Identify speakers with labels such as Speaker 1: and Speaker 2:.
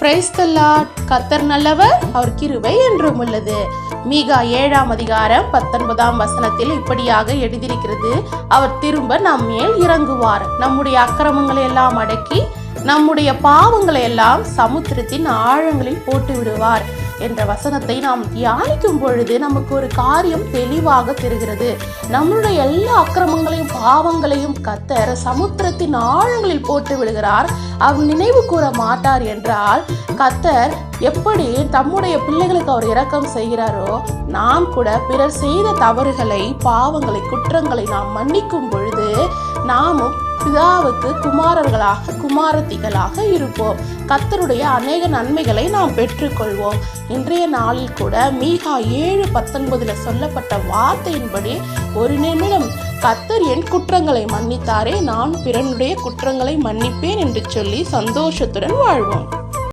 Speaker 1: Price தல்லாட் கத்தர் நல்லவர் அவர் கிருவை என்றும் உள்ளது. மீகா ஏழாம் அதிகாரம் பத்தொன்பதாம் வசனத்தில் இப்படியாக எழுதியிருக்கிறது. அவர் திரும்ப நம் மேல் இறங்குவார். நம்முடைய அக்கிரமங்களை எல்லாம் அடக்கி நம்முடைய பாவங்களை எல்லாம் சமுத்திரத்தின் ஆழங்களில் போட்டு விடுவார். என்ற வசனத்தை நாம் தியானிக்கும் பொழுது நமக்கு ஒரு காரியம் தெளிவாக தெரிகிறது. நம்மளுடைய எல்லா அக்கிரமங்களையும் பாவங்களையும் கத்தர் சமுத்திரத்தின் ஆழங்களில் போட்டு விடுகிறார். அவர் நினைவு கூற மாட்டார் என்றால் கத்தர் எப்படி தம்முடைய பிள்ளைகளுக்கு அவர் இரக்கம் செய்கிறாரோ நாம் கூட பிறர் செய்த தவறுகளை பாவங்களை குற்றங்களை நாம் மன்னிக்கும் பொழுது நாமும் பிதாவுக்கு குமாரர்களாக குமாரத்திகளாக இருப்போம். கத்தருடைய அநேக நன்மைகளை நாம் பெற்றுக்கொள்வோம். இன்றைய நாளில் கூட மீகா ஏழு பத்தொன்பதில் சொல்லப்பட்ட வார்த்தையின்படி ஒரு நிமிடம் கத்தர் என் குற்றங்களை மன்னித்தாரே நான் பிறனுடைய குற்றங்களை மன்னிப்பேன் என்று சொல்லி சந்தோஷத்துடன் வாழ்வோம்.